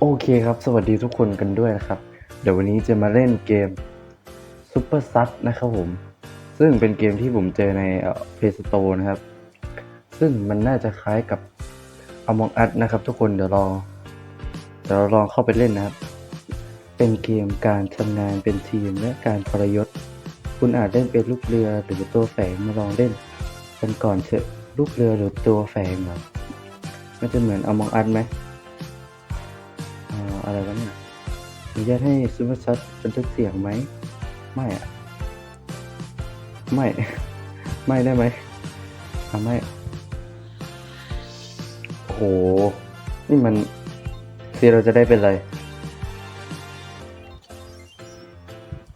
โอเคครับ สวัสดีทุกคนกันด้วยนะครับ เดี๋ยววันนี้จะมาเล่นเกม Super s u t นะครับผม ซึ่งเป็นเกมที่ผมเจอในเอ่อ Play Store นะครับ ซึ่งมันน่าจะคล้ายกับ Among Us นะครับ ทุกคนเดี๋ยวลองเดี๋ยวเราลองเข้าไปเล่นนะครับ เป็นเกมการทำงานเป็นทีมและการทรยศ คุณอาจเล่นเป็นลูกเรือหรือตัวแฝงมาลองเล่นกันก่อนเถอะลูกเรือหรือตัวแฝงเหรอมันจะเหมือน Among Us ไหม อะไรวะเนี่ยอนุญาตให้ซูเปอร์ชัดบันทึกเสียงไหม ไม่อะไม่ ไม่ได้ไหมอะไม่โอ้โห นี่มันซีเราจะได้เป็นอะไร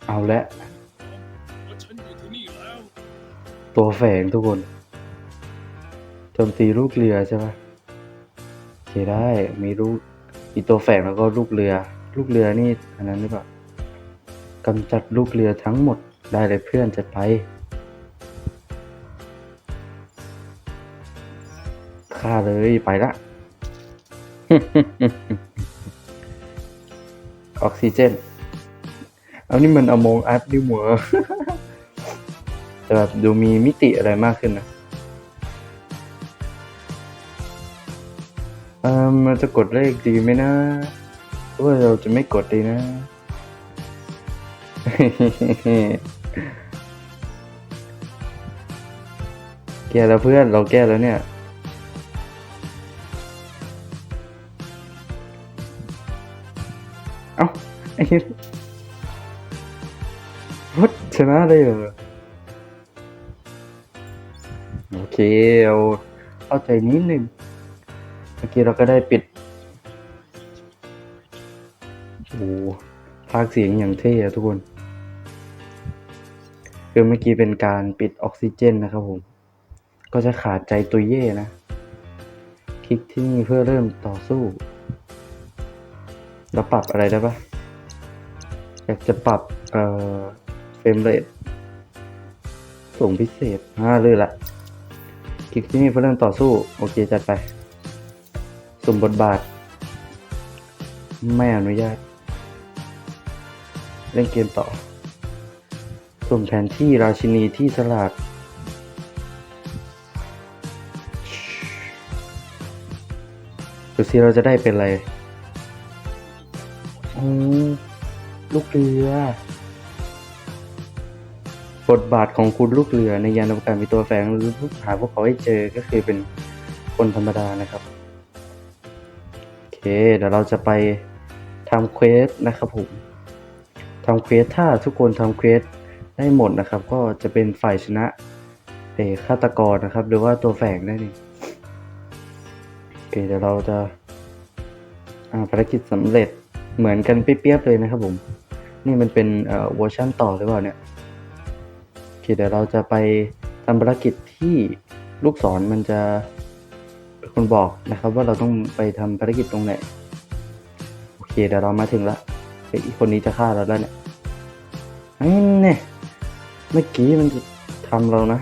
เอาละว่าฉันอยู่ที่นี่แล้วตัวแฝงทุกคนโจมตีลูกเรือใช่ปะโอเคได้ มีลูก มีตัวแฝงแล้วก็ลูกเรือ ลูกเรือนี่อันนั้นหรือเปล่ากำจัดลูกเรือทั้งหมดได้เลยเพื่อนจะไป ฆ่าเลยไปละ ออกซิเจน เอานี่มันอมองอัพดิหมัวแต่แบบดูมีมิติอะไรมากขึ้นนะ มันจะกดเลขดีไหมนะหรือว่าเราจะไม่กดดีนะ แก้แล้วเพื่อนเราแก้แล้วเนี่ย เอ้าไอ้เหี้ยวัดชนะเลยเหรอโอเคเอาเข้าใจนิดหนึ่ง มื่อกี้เราก็ได้ปิดโอ้ภาคเสียงอย่างเท่อะทุกคน คือเมื่อกี้เป็นการปิดออกซิเจนนะครับผม ก็จะขาดใจตัวเย่นะ คลิกที่นี่เพื่อเริ่มต่อสู้เราปรับอะไรได้ปะอยากจะปรับเอ่อเฟรมเรทสูงพิเศษอ่าเลยละคลิกที่นี่เพื่อเริ่มต่อสู้ โอเค จัดไป มบทบาท ไม่อนุญาต เล่นเกมต่อสุ่มแผนที่ราชินีที่สลาดดูสิเราจะได้เป็นอะไรอืมลูกเรือ บทบาทของคุณลูกเรือในยานอวกาศมีตัวแฝงหรือหาพวกเขาให้เจอก็คือเป็นคนธรรมดานะครับ เค เดี๋ยวเราจะไปทำเควสนะครับผมทำเควสถ้าทุกคนทำเควสได้หมดนะครับ ก็จะเป็นฝ่ายชนะเอฆาตกรนะครับ หรือว่าตัวแฝงได้นี่โอเคเดี๋ยวเราจะอ่าภารกิจสำเร็จเหมือนกันเปรียบเลยนะครับผม นี่มันเป็นเอ่อเวอร์ชันต่อหรือเปล่าเนี่ยโอเคเดี๋ยวเราจะไปทำภารกิจที่ลูกศรมันจะ คนบอกนะครับว่าเราต้องไปทำภารกิจตรงไหน โอเคเดี๋ยวเรามาถึงละเฮ้ยอีกคนนี้จะฆ่าเราแล้วเนี่ยไอ้เนี่ยเมื่อกี้มันจะทำเรานะ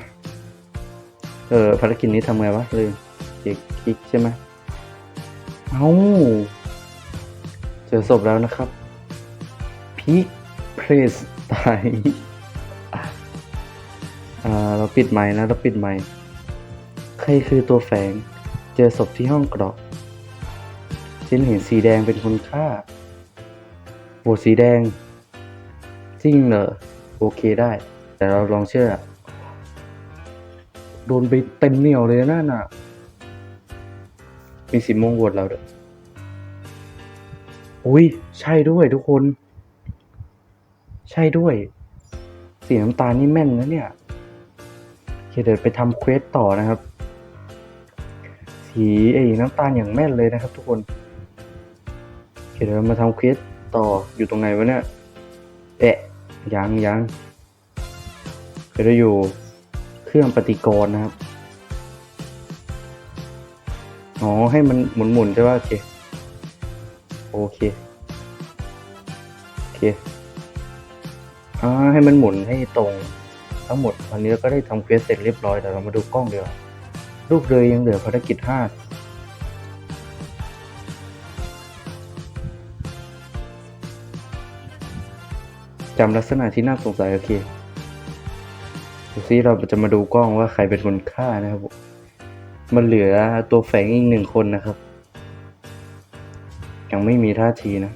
เออภารกิจนี้ทำไงวะลืมคลิกคลิกใช่ไหมเอ้าเจอศพแล้วนะครับพีคเพรสตายอ่าเราปิดไม้นะ เราปิดไม้ใครคือตัวแฝง เจอศพที่ห้องกรอกฉันเห็นสีแดงเป็นคนฆ่าโหวตสีแดง จริงเหรอ โอเคได้ แต่เราลองเชื่อ โดนไปเต็มเหนียวเลยนะน่ะ มีสีม่วงโหวตเราด้วยอุ้ย ใช่ด้วยทุกคน ใช่ด้วย สีน้ำตาลนี่แม่นนะเนี่ยเดี๋ยวไปทำเควสต่อนะครับีไอ้น้ำตาลอย่างแม่นเลยนะครับ ทุกคนเดี๋ยวเรามาทำเควสต่ออยู่ตรงไหนวะเนี่ยเอะยังยังเดี๋ยวเราอยู่เครื่องปฏิกรณ์นะครับอ๋อให้มันหมุนๆใช่ป่ะโอเคโอเคโอเคอ่าให้มันหมุนให้ตรงทั้งหมดวันนี้เราก็ได้ทำเควสเสร็จเรียบร้อยเดี๋ยวเรามาดูกล้องเดียวา ลูกเรือยังเหลือภารกิจพลาจำลักษณะที่น่าสงสัยโอเคดูซิเราจะมาดูกล้องว่าใครเป็นคนฆ่านะครับ มันเหลือตัวแฝงอีกหนึ่งคนนะครับ ยังไม่มีท่าทีนะ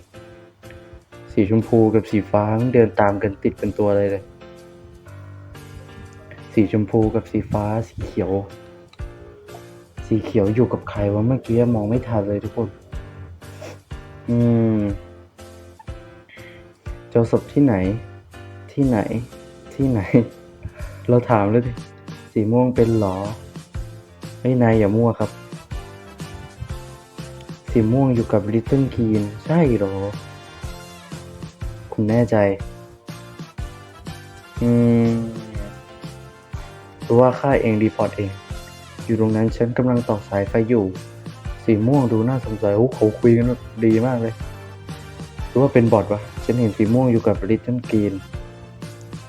สีชมพูกับสีฟ้าเดินตามกันติดเป็นตัวเลยเลย สีชมพูกับสีฟ้าสีเขียว สีเขียวอยู่กับใครวะเมื่อกี้มองไม่ทันเลยทุกคน อืม เจอศพที่ไหน ที่ไหน ที่ไหน เราถามเลยดิสีม่วงเป็นหรอไม่นายอย่ามั่วครับ สีม่วงอยู่กับลิตเติ้ลคีนใช่หรอ คุณแน่ใจ อืม หรือว่าข้าเองรีพอร์ตเอง อยู่ตรงนั้นฉันกำลังต่อสายไฟอยู่ สีม่วงดูน่าสนใจโอ้เขาคุยกันดีมากเลยหรือว่าเป็นบอทวะฉันเห็นสีม่วงอยู่กับลิตเติ้ลกรีน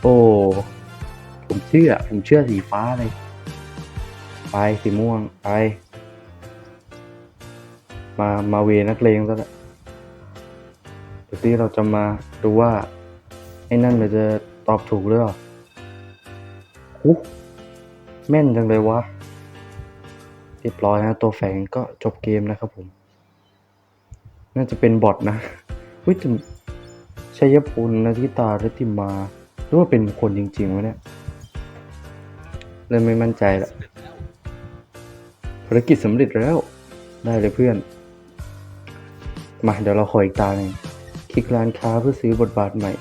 โอ้ผมเชื่อ ผมเชื่อสีฟ้าเลย ไปสีม่วงไป มามาเวนักเลงซะละเดี๋ยวที่เราจะมาดูว่าไอ้นั่นมันจะตอบถูกหรือเปล่าแม่นจังเลยวะ เรียบร้อยนะตัวแฝงก็จบเกมนะครับผม น่าจะเป็นบอทนะเฮ้ยแต่ชัยพลนะที่ตาและที่มาหรือว่าเป็นคนจริงๆวะเนี่ยเลยไม่มั่นใจละภารกิจสำเร็จแล้วได้เลยเพื่อน มาเดี๋ยวเราขออีกตาหนึ่งคลิกร้านค้าเพื่อซื้อบทบาทใหม่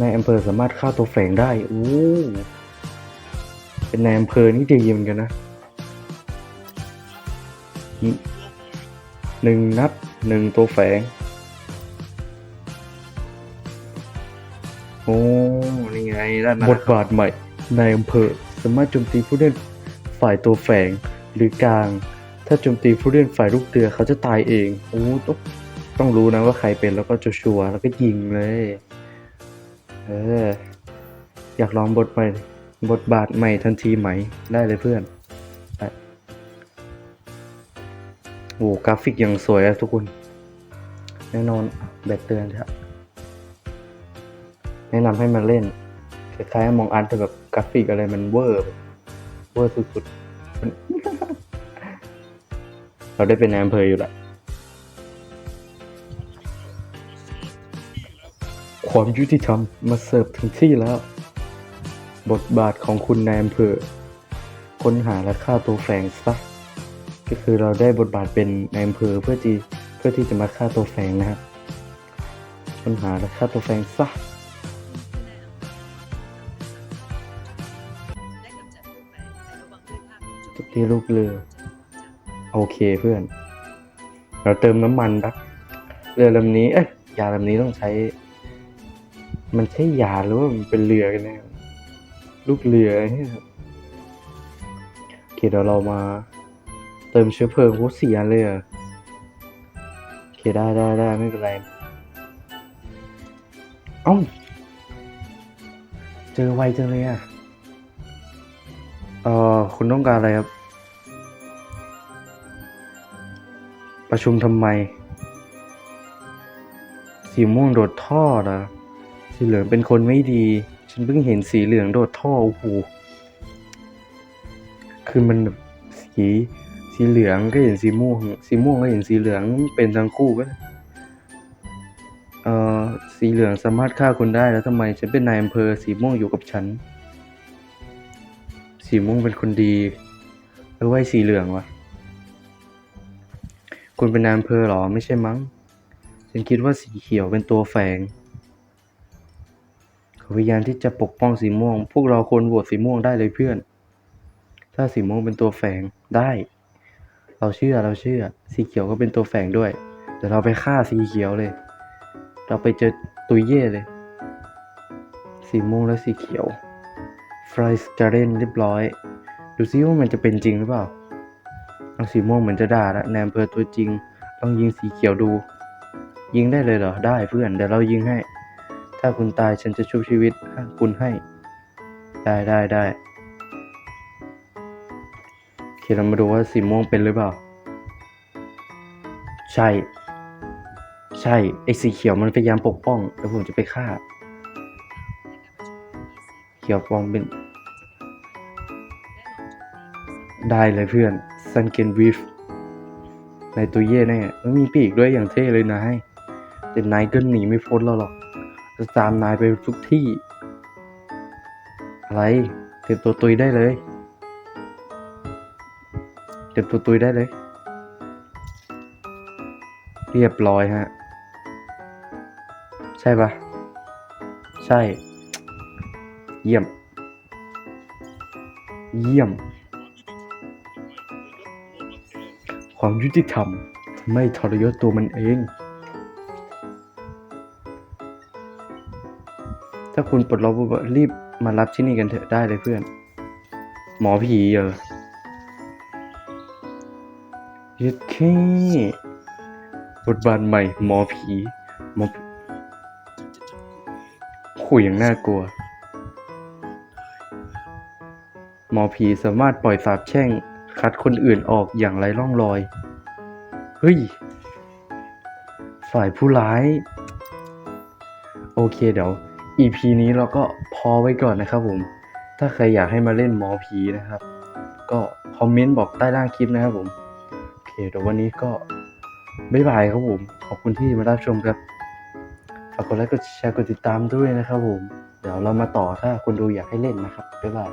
นายอำเภอสามารถฆ่าตัวแฝงได้ โอ้ เป็นนายอำเภอนี่ดีเหมือนกันนะ หนึ่งนัดหนึ่งตัวแฝง โอ้นี่ไงได้มาบทบาทใหม่ในายอำเภอสามารถโจมตีผู้เล่นฝ่ายตัวแฝงหรือกลาง ถ้าโจมตีผู้เล่นฝ่ายลูกเรือเขาจะตายเองโอ้ต้องต้องรู้นะว่าใครเป็นแล้วก็จะชัวร์แล้วก็ยิงเลย เออ อยากลองบทใหม่บทบาทใหม่ทันทีไหมได้เลยเพื่อน โอ้กราฟิกยังสวยอะทุกคน แน่นอนแบตเตือนครับแนะนำให้มาเล่นคล้ายๆมองอันแต่แบบกราฟิกอะไรมันเวอร์เวอร์สุดๆ เราได้เป็นนายอำเภออยู่ละความยุติธรรมมาเสิร์ฟถึงที่แล้ว บทบาทของคุณนายอำเภอค้นหาและฆ่าตัวแฝงซะ ก็คือเราได้บทบาทเป็นนายอำเภอเพื่อที่เพื่อที่จะมาฆ่าตัวแฝงนะครับค้นหาและฆ่าตัวแฝงซะจุดที่ลูกเรือ โอเคเพื่อน เราเติมน้ำมันครับเรือลำนี้เอ้ยยาลำนี้ต้องใช้ มันใช่ยาหรือว่ามันเป็นเรือกันแน่ลูกเรือเนี่ยโอเคเดี๋ยวเรามา เติมเชื้อเพลิงโคตรเสียเลยอะโอเคได้ได้ได้ไม่เป็นไร เอ้า เจอไวจังเลยอะเอ่อคุณต้องการอะไรครับ ประชุมทำไม สีม่วงโดดท่อเหรอสีเหลืองเป็นคนไม่ดี ฉันเพิ่งเห็นสีเหลืองโดดท่อโอ้โหคือมันแบบสี สีเหลืองก็เห็นสีม่วง สีม่วงก็เห็นสีเหลืองเป็นทั้งคู่ก็เอ่อสีเหลืองสามารถฆ่าคนได้แล้วทำไมฉันเป็นนายอำเภอสีม่วงอยู่กับฉัน สีม่วงเป็นคนดีหรือว่าไอ้สีเหลืองวะคุณเป็นนายอำเภอหรอไม่ใช่มั้ง ฉันคิดว่าสีเขียวเป็นตัวแฝงเขาพยายามที่จะปกป้องสีม่วง พวกเราควรโหวตสีม่วงได้เลยเพื่อน ถ้าสีม่วงเป็นตัวแฝงได้ เราเชื่อเราเชื่อ สีเขียวก็เป็นตัวแฝงด้วย เดี๋ยวเราไปฆ่าสีเขียวเลย เราไปเจอตุยเย่เลย สีม่วงและสีเขียวฟรายสการ์เรนเรียบร้อย ดูซิว่ามันจะเป็นจริงหรือเปล่าเอาสีม่วงเหมือนจะด่าละในอำเภอตัวจริง ลองยิงสีเขียวดู ยิงได้เลยเหรอ ได้เพื่อน เดี๋ยวเรายิงให้ ถ้าคุณตายฉันจะชุบชีวิตคุณให้ ได้ได้ได้ เคเรามาดูว่าสีม่วงเป็นหรือเปล่า ใช่ ใช่ไอ้สีเขียวมันพยายามปกป้องแล้วผมจะไปฆ่า เขียวปองเป็น ได้เลยเพื่อนซันเกนวีฟในตัวเย่แน่ไม่มีปีกด้วยอย่างเท่เลยนายแต่นายก็หนีไม่พ้นเราหรอกจะตามนายไปทุกที่ อะไรเตรียมตัวตุยได้เลย เตรียมตัวตุยได้เลย เรียบร้อยฮะ ใช่ปะใช่ เยี่ยม เยี่ยม ความยุติธรรมไม่ทรยศตัวมันเอง ถ้าคุณปลดล็อกปุ๊บรีบมารับที่นี่กันเถอะได้เลยเพื่อน หมอผีเหรอ ยึดแค่บทบาทใหม่ หมอผีหมอคุยอย่างน่ากลัว หมอผีสามารถปล่อยสาบแช่ง คัดคนอื่นออกอย่างไรร่องรอย เฮ้ย ฝ่ายผู้ร้าย โอเคเดี๋ยว EP นี้เราก็พอไว้ก่อนนะครับผม ถ้าใครอยากให้มาเล่นหมอผีนะครับ ก็คอมเมนต์บอกใต้ล่างคลิปนะครับผม เดี๋ยววันนี้ก็บ๊ายบายครับผม ขอบคุณที่มารับชมครับฝากกดไลค์กดแชร์กดติดตามด้วยนะครับผม เดี๋ยวเรามาต่อถ้าคุณดูอยากให้เล่นนะครับบ๊ายบาย